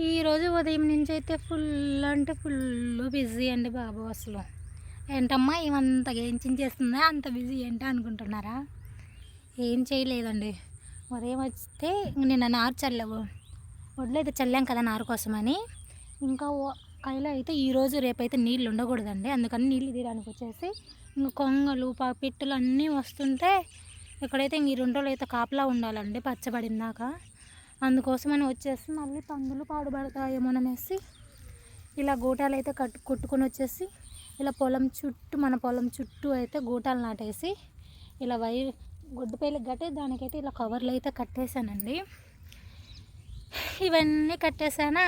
ఈరోజు ఉదయం నుంచి అయితే ఫుల్ అంటే ఫుల్ బిజీ అండి బాబు అసలు. ఏంటమ్మా ఏమంత ఏం చేస్తుందా అంత బిజీ ఏంటి అనుకుంటున్నారా? ఏం చేయలేదండి. ఉదయం వస్తే నిన్న నారు చల్లవు. వడ్లు అయితే చల్లాం కదా నారు కోసమని. ఇంకా ఓ- కైలో అయితే ఈరోజు రేపైతే నీళ్ళు ఉండకూడదండి. అందుకని నీళ్ళు తీయడానికి వచ్చేసి ఇంకా కొంగలు పా పిట్టలు అన్నీ వస్తుంటే ఇక్కడైతే ఇంక ఈ రెండు రోజులు అయితే కాపలా ఉండాలండి పచ్చబడిందాక అందుకోసమని వచ్చేసి మళ్ళీ పందులు పాడుపడతాయేమోననేసి ఇలా గూటాలు అయితే కట్టు కొట్టుకొని వచ్చేసి ఇలా పొలం చుట్టూ మన పొలం చుట్టూ అయితే గూటాలు నాటేసి ఇలా వై గుడ్డపైలకు గట్టి దానికైతే ఇలా కవర్లు అయితే కట్టేశానండి. ఇవన్నీ కట్టేశానా?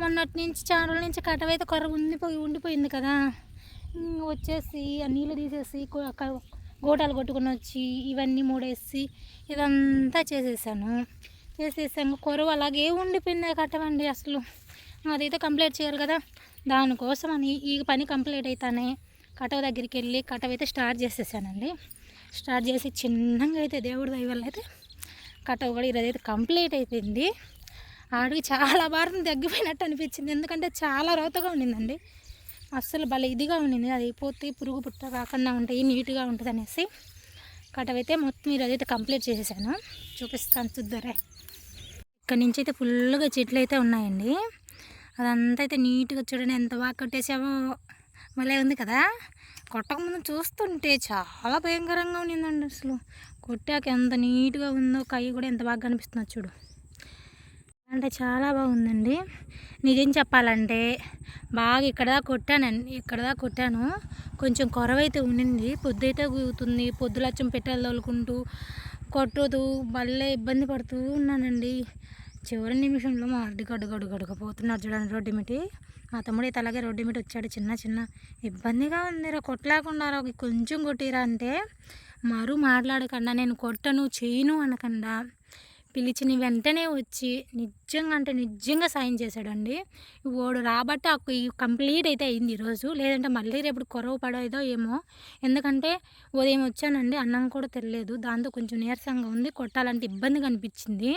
మొన్నటి నుంచి చాలా రోజుల నుంచి కట్టవైతే కొర ఉండిపోయి ఉండిపోయింది కదా. వచ్చేసి ఆ నీళ్ళు తీసేసి గూటాలు కొట్టుకుని గోటాలు వచ్చి ఇవన్నీ మూడేసి ఇదంతా చేసేసాను. చేసేసాము కొరవ అలాగే ఉండిపోయింది కట్టమండి కట్టవండి అసలు. అదైతే కంప్లీట్ చేయాలి కదా. దానికోసం అని ఈ పని కంప్లీట్ అయితేనే కటవ దగ్గరికి వెళ్ళి కటవ అయితే స్టార్ట్ చేసేసానండి. స్టార్ట్ చేసి చిన్నగా అయితే దేవుడి దయ వల్ల అయితే కటవ కూడా ఈరోజు అయితే కంప్లీట్ అయిపోయింది. ఆడికి చాలా భారం తగ్గిపోయినట్టు అనిపించింది. ఎందుకంటే చాలా రోతగా ఉండిందండి. అస్సలు భలే ఇదిగా ఉండింది. అది అయిపోతే పురుగు పుట్ట కాకుండా ఉంటాయి నీట్గా ఉంటుంది అనేసి కటవైతే మొత్తం ఈరోజు అయితే కంప్లీట్ చేసేసాను. చూపిస్తాను చూద్దరే. ఇక్కడ నుంచి అయితే ఫుల్గా చెట్లు అయితే ఉన్నాయండి. అదంతా అయితే నీట్గా చూడండి ఎంత బాగా కట్టేసామో మళ్ళీ ఉంది కదా. కొట్టకముందు చూస్తుంటే చాలా భయంకరంగా ఉన్నిందండి అసలు. కొట్టాక ఎంత నీట్గా ఉందో కై కూడా ఎంత బాగా కనిపిస్తుందో చూడు. అంటే చాలా బాగుందండి. నిజం చెప్పాలంటే బాగా ఇక్కడ దాకా కొట్టానండి. ఇక్కడ దాకా కొట్టాను. కొంచెం కొరవైతే ఉండింది పొద్దుైతే కూతుంది పొద్దులచ్చం పెట్టాలి తోలుకుంటూ కొట్టదు మళ్ళీ ఇబ్బంది పడుతూ ఉన్నానండి. చివరి నిమిషంలో మా అడ్డు గడుగడు గడ్డు చూడండి రోడ్డు మిటి. మా తమ్ముడు అయితే అలాగే రోడ్డు మిటి వచ్చాడు చిన్న చిన్న. ఇబ్బందిగా ఉందిరా కొట్టలేకుండా కొంచెం కొట్టిరా అంటే మరు మాట్లాడకుండా నేను కొట్టను చేయను అనకుండా. పిలిచిన వెంటనే వచ్చి నిజంగా అంటే నిజంగా సాయం చేశాడండి. ఓడు రాబట్టి ఆ కంప్లీట్ అయితే అయింది ఈరోజు లేదంటే మళ్ళీ రేపు కొరవ పడేదో ఏమో. ఎందుకంటే ఉదయం వచ్చానండి అన్నం కూడా తెలియలేదు దాంతో కొంచెం నీరసంగా ఉంది కొట్టాలంటే ఇబ్బంది కనిపించింది.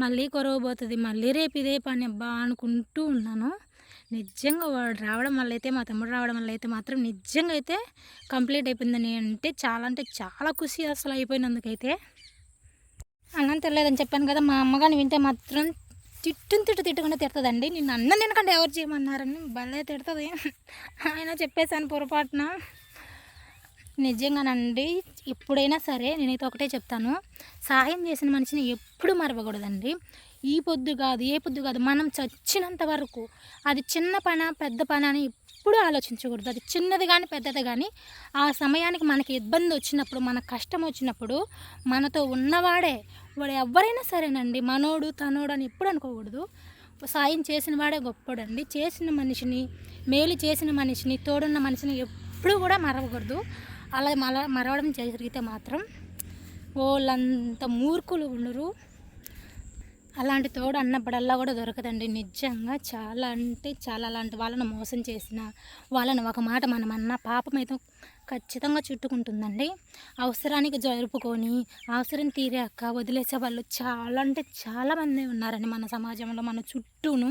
మళ్ళీ కొరవ పోతుంది. మళ్ళీ రేపు ఇదే పని అబ్బా అనుకుంటూ ఉన్నాను. నిజంగా వాడు రావడం వల్ల అయితే మా తమ్ముడు రావడం వల్ల అయితే మాత్రం నిజంగా అయితే కంప్లీట్ అయిపోయిందని అంటే చాలా అంటే చాలా ఖుషి అసలు అయిపోయినందుకైతే. అన్నం తినలేదని చెప్పాను కదా మా అమ్మగాని వింటే మాత్రం తిట్టుని తిట్టు తిట్టకుండా తిడుతుందండి. నిన్ను అన్నం తినకుండా ఎవరు చేయమన్నారని భలే తిడుతుంది. ఆయన చెప్పేశాను పొరపాటున. నిజంగానండి ఎప్పుడైనా సరే నేనైతే ఒకటే చెప్తాను. సహాయం చేసిన మనిషిని ఎప్పుడు మరవకూడదండి. ఈ పొద్దు కాదు ఏ పొద్దు కాదు మనం చచ్చినంత వరకు అది చిన్న పన పెద్ద పని అని ఎప్పుడు ఆలోచించకూడదు. అది చిన్నది కానీ పెద్దది కానీ ఆ సమయానికి మనకి ఇబ్బంది వచ్చినప్పుడు మన కష్టం వచ్చినప్పుడు మనతో ఉన్నవాడే వాడు ఎవరైనా సరేనండి మనోడు తనోడు అని ఎప్పుడు అనుకోకూడదు. సాయం చేసిన వాడే గొప్పడండి చేసిన మనిషిని మేలు చేసిన మనిషిని తోడున్న మనిషిని ఎప్పుడు కూడా మరవకూడదు. అలా మల మరవడం జరిగితే మాత్రం వాళ్ళంత మూర్ఖులు ఉండరు. అలాంటి తోడు అన్నప్పుడల్లా కూడా దొరకదండి. నిజంగా చాలా అంటే చాలా అలాంటి వాళ్ళని మోసం చేసిన వాళ్ళని ఒక మాట మనం అన్న పాపం అయితే ఖచ్చితంగా చుట్టుకుంటుందండి. అవసరానికి జరుపుకొని అవసరం తీరాక వదిలేసే వాళ్ళు చాలా అంటే చాలామంది ఉన్నారండి మన సమాజంలో మన చుట్టూను.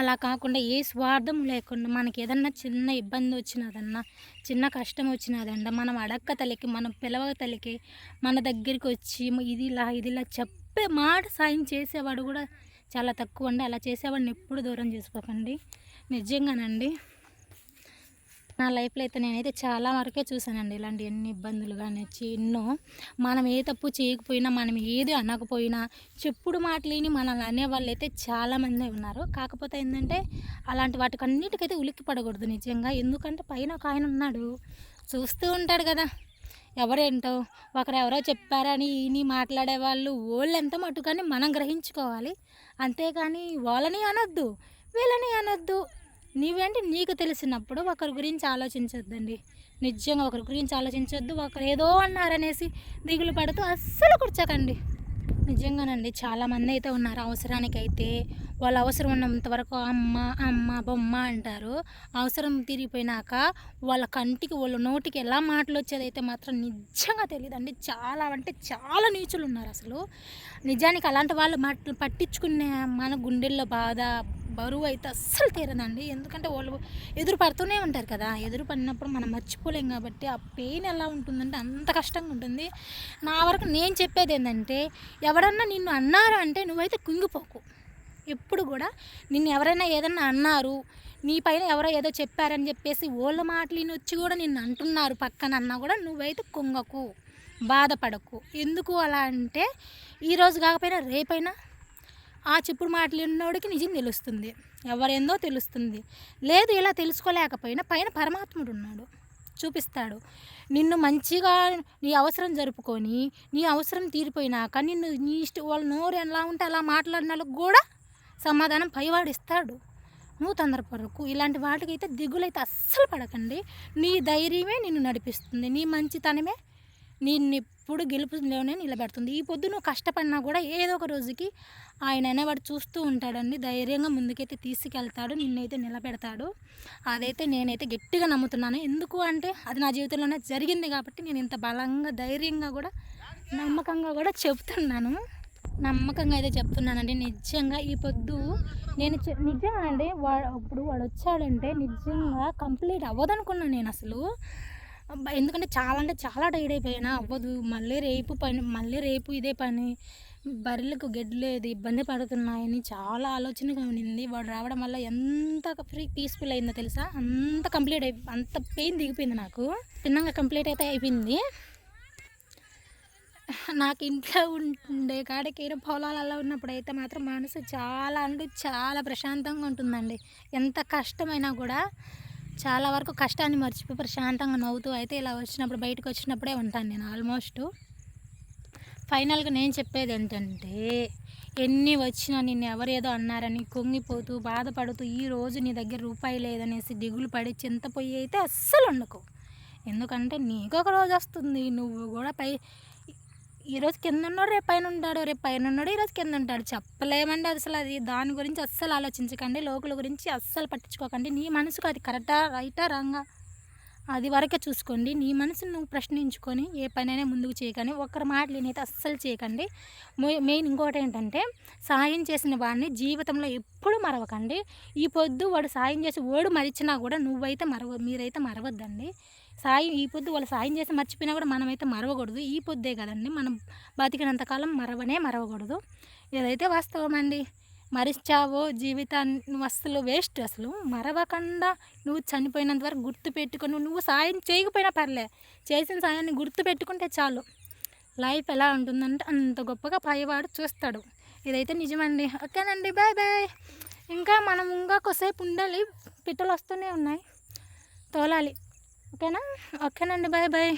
అలా కాకుండా ఏ స్వార్థం లేకుండా మనకి ఏదన్నా చిన్న ఇబ్బంది వచ్చినదన్నా చిన్న కష్టం వచ్చినదండి మనం అడక్క తల్లికి మనం పిలవ తల్లికి మన దగ్గరికి వచ్చి ఇది ఇలా ఇది ఇలా చెప్పే మాట సాయం చేసేవాడు కూడా చాలా తక్కువ అండి. అలా చేసేవాడిని ఎప్పుడు దూరం చేసుకోకండి. నిజంగానండి. నా లైఫ్లో అయితే నేనైతే చాలా వరకే చూసానండి ఇలాంటి ఎన్ని ఇబ్బందులు కానీ ఎన్నో. మనం ఏ తప్పు చేయకపోయినా మనం ఏది అనకపోయినా చెప్పుడు మాటలేని మనల్ని అనేవాళ్ళు అయితే చాలామంది ఉన్నారు. కాకపోతే ఏంటంటే అలాంటి వాటికి అన్నిటికైతే ఉలిక్కి పడకూడదు నిజంగా. ఎందుకంటే పైన ఒక ఆయన ఉన్నాడు. చూస్తూ ఉంటాడు కదా. ఎవరేంటో? ఒకరు ఎవరో చెప్పారని ఈయన మాట్లాడే వాళ్ళు వాళ్ళెంత మటుకని మనం గ్రహించుకోవాలి? అంతేకాని వాళ్ళని అనొద్దు వీళ్ళని అనొద్దు. నీవేంటి? నీకు తెలిసినప్పుడు ఒకరి గురించి ఆలోచించొద్దండి. నిజంగా ఒకరి గురించి ఆలోచించొద్దు. ఒకరు ఏదో అన్నారనేసి దిగులు పడుతూ అస్సలు కూర్చోకండి. నిజంగానండి. చాలామంది అయితే ఉన్నారు. అవసరానికి అయితే వాళ్ళ అవసరం ఉన్నంత వరకు అమ్మ అమ్మ బొమ్మ అంటారు. అవసరం తిరిగిపోయినాక వాళ్ళ కంటికి వాళ్ళ నోటికి ఎలా మాటలు వచ్చేదైతే మాత్రం నిజంగా తెలియదండి చాలా అంటే చాలా నీచులు ఉన్నారు అసలు. నిజానికి అలాంటి వాళ్ళు మాటలు పట్టించుకునే మన గుండెల్లో బాధ బరువు అయితే అస్సలు తీరదండి. ఎందుకంటే వాళ్ళు ఎదురు పడుతూనే ఉంటారు కదా. ఎదురు పడినప్పుడు మనం మర్చిపోలేం కాబట్టి ఆ పెయిన్ ఎలా ఉంటుందంటే అంత కష్టంగా ఉంటుంది. నా వరకు నేను చెప్పేది ఏంటంటే ఎవరన్నా నిన్ను అన్నారు అంటే నువ్వైతే కుంగిపోకు. ఎప్పుడు కూడా నిన్ను ఎవరైనా ఏదన్నా అన్నారు నీ పైన ఎవరో ఏదో చెప్పారని చెప్పేసి వాళ్ళ మాటలు వచ్చి కూడా నిన్ను అంటున్నారు పక్కన అన్నా కూడా నువ్వైతే కుంగకు బాధపడకు. ఎందుకు అలా అంటే ఈరోజు కాకపోయినా రేపైనా ఆ చెప్పుడు మాటలు నిజం తెలుస్తుంది. ఎవరేందో తెలుస్తుంది. లేదు ఇలా తెలుసుకోలేకపోయినా పైన పరమాత్ముడు ఉన్నాడు. చూపిస్తాడు. నిన్ను మంచిగా నీ అవసరం జరుపుకొని నీ అవసరం తీరిపోయినాక నిన్ను నీ ఇష్ట వాళ్ళ నోరు ఎలా ఉంటే అలా మాట్లాడిన కూడా సమాధానం పైవాడు ఇస్తాడు. నువ్వు తొందరపడకు. ఇలాంటి వాటికైతే దిగులైతే అస్సలు పడకండి. నీ ధైర్యమే నిన్ను నడిపిస్తుంది. నీ మంచితనమే నిన్ను ఎప్పుడు గెలుపులోనే నిలబెడుతుంది. ఈ పొద్దు నువ్వు కష్టపడినా కూడా ఏదో ఒక రోజుకి ఆయన అనేవాడు చూస్తూ ఉంటాడండి. ధైర్యంగా ముందుకైతే తీసుకెళ్తాడు నిన్నైతే నిలబెడతాడు. అదైతే నేనైతే గట్టిగా నమ్ముతున్నాను. ఎందుకు అంటే అది నా జీవితంలోనే జరిగింది కాబట్టి నేను ఇంత బలంగా ధైర్యంగా కూడా నమ్మకంగా కూడా చెప్తున్నాను. నమ్మకంగా అయితే చెప్తున్నానండి. నిజంగా ఈ పొద్దు నేను నిజంగా అండి వాడు ఇప్పుడు వాడు వచ్చాడంటే నిజంగా కంప్లీట్ అవ్వదనుకున్నాను నేను అసలు. ఎందుకంటే చాలా అంటే చాలా టైర్డ్ అయిపోయాను? అవ్వదు మళ్ళీ రేపు పని మళ్ళీ రేపు ఇదే పని బర్రెలకు గెడ్లు లేదు ఇబ్బంది పడుతున్నాయని చాలా ఆలోచనగా ఉండింది. వాడు రావడం వల్ల ఎంత ఫ్రీ పీస్ఫుల్ అయిందో తెలుసా? అంత కంప్లీట్ అయి అంత పెయిన్ దిగిపోయింది నాకు. చిన్నగా కంప్లీట్ అయితే అయిపోయింది. నాకు ఇంట్లో ఉండే కాడికి పొలాలలో ఉన్నప్పుడు అయితే మాత్రం మనసు చాలా అంటే చాలా ప్రశాంతంగా ఉంటుందండి. ఎంత కష్టమైనా కూడా చాలా వరకు కష్టాన్ని మర్చిపోయి ప్రశాంతంగా నవ్వుతూ అయితే ఇలా వచ్చినప్పుడు బయటకు వచ్చినప్పుడే ఉంటాను నేను ఆల్మోస్ట్. ఫైనల్గా నేను చెప్పేది ఏంటంటే ఎన్ని వచ్చినా నిన్ను ఎవరేదో అన్నారని కుంగిపోతూ బాధపడుతూ ఈ రోజు నీ దగ్గర రూపాయి లేదనేసి దిగులు పడి చింతపోయి అయితే అస్సలు ఉండకు. ఎందుకంటే నీకు ఒక రోజు వస్తుంది నువ్వు కూడా పై ఈరోజు కింద ఉన్నాడు రేపు పైన ఉంటాడు రేపు పైన ఉన్నాడు ఈరోజు కింద ఉంటాడు చెప్పలేమండి అసలు అది. దాని గురించి అస్సలు ఆలోచించకండి లోకుల గురించి అస్సలు పట్టించుకోకండి. నీ మనసుకు అది కరెక్టా రైటా రాంగా? అది వరకే చూసుకోండి. నీ మనసును నువ్వు ప్రశ్నించుకొని ఏ పనైనా ముందుకు చేయకండి. ఒకరి మాటలు నేనైతే అస్సలు చేయకండి. మెయిన్ ఇంకోటి ఏంటంటే సాయం చేసిన వాడిని జీవితంలో ఎప్పుడు మరవకండి. ఈ పొద్దు వాడు సాయం చేసి ఓడు మరిచినా కూడా నువ్వైతే మరవ మీరైతే మరవద్దండి. సాయం ఈ పొద్దు వాళ్ళు సాయం చేసి మర్చిపోయినా కూడా మనమైతే మరవకూడదు. ఈ పొద్దే కదండి. మనం బతికినంతకాలం మరవనే మరవకూడదు. ఇదైతే వాస్తవం అండి మరిచావో జీవితాన్ని అసలు వేస్ట్ అసలు. మరవకుండా నువ్వు చనిపోయినంత వరకు గుర్తుపెట్టుకొని నువ్వు సాయం చేయకపోయినా పర్లే. చేసిన సాయాన్ని గుర్తు పెట్టుకుంటే చాలు. లైఫ్ ఎలా ఉంటుందంటే అంత గొప్పగా పైవాడు చూస్తాడు. ఇదైతే నిజమండి. ఓకేనండి. Bye bye. ఇంకా మనం ఇంకా కొద్దిసేపు ఉండాలి. పిట్టలు వస్తూనే ఉన్నాయి. తోలాలి. ఓకేనా? ఓకేనండి. Bye bye.